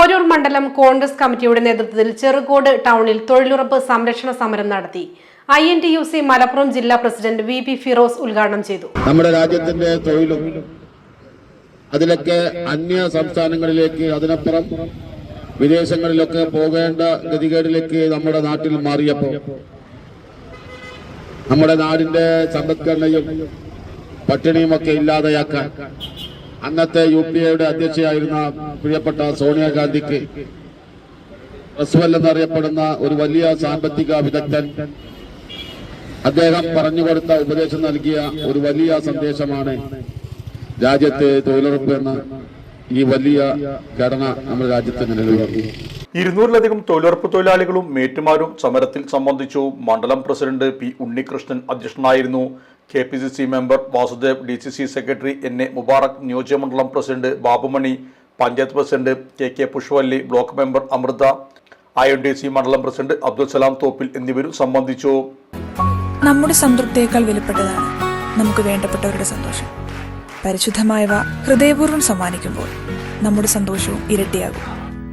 പോരൂർ മണ്ഡലം കോൺഗ്രസ് കമ്മിറ്റിയുടെ നേതൃത്വത്തിൽ ചെറുകോട് ടൗണിൽ തൊഴിലുറപ്പ് സംരക്ഷണ സമരം നടത്തി. I N T U C Malappuram ജില്ലാ പ്രസിഡന്റ് വി പി ഫിറോസ് ഉദ്ഘാടനം ചെയ്തു. നമ്മുടെ രാജ്യത്തിന്റെ തൊഴിലും അതിലൊക്കെ അന്യ സംസ്ഥാനങ്ങളിലേക്ക് അതിനപ്പുറം വിദേശങ്ങളിലൊക്കെ പോകേണ്ട ഗതികേടിലേക്ക് നമ്മുടെ നാട്ടിൽ മാറിയപ്പോൾ നമ്മുടെ നാടിന്റെ സമ്പദ്ഘടനയും പട്ടിണിയുമൊക്കെ ഇല്ലാതെയാക്കാൻ അന്നത്തെ യു പി എയുടെ അധ്യക്ഷയായിരുന്ന പ്രിയപ്പെട്ട സോണിയാഗാന്ധിക്ക് റസ്വൽ എന്നറിയപ്പെടുന്ന ഒരു വലിയ സാമ്പത്തിക വിദഗ്ധൻ അദ്ദേഹം പറഞ്ഞു കൊടുത്ത ഉപദേശം നൽകിയ ഒരു വലിയ സന്ദേശമാണ് രാജ്യത്തെ തൊഴിലുറപ്പ് എന്ന ഈ വലിയ ഘടന നമ്മുടെ രാജ്യത്ത് വന്നു ഇരുന്നൂറിലധികം തൊഴിലുറപ്പ് തൊഴിലാളികളും മേറ്റുമാരും സമരത്തിൽ സംബന്ധിച്ചു. മണ്ഡലം പ്രസിഡന്റ് പി ഉണ്ണികൃഷ്ണൻ അധ്യക്ഷനായിരുന്നു. K P C C member Vasudev D C C secretary N A Mubarak നിയോജകമണ്ഡലം president Babumani panchayat president K K Pushpavalli block member Amritha I D C മണ്ഡലം പ്രസിഡന്റ് അബ്ദുൽ സലാം തോപ്പിൽ എന്നിവരും സംബന്ധിച്ചു. നമ്മുടെ സംതൃപ്തിയേക്കാൾ വിലപ്പെട്ടതാണ് നമുക്ക് വേണ്ടപ്പെട്ടവരുടെ സന്തോഷം. പരിശുദ്ധമായവ ഹൃദയപൂർവം സമ്മാനിക്കുമ്പോൾ നമ്മുടെ സന്തോഷവും ഇരട്ടിയാകും.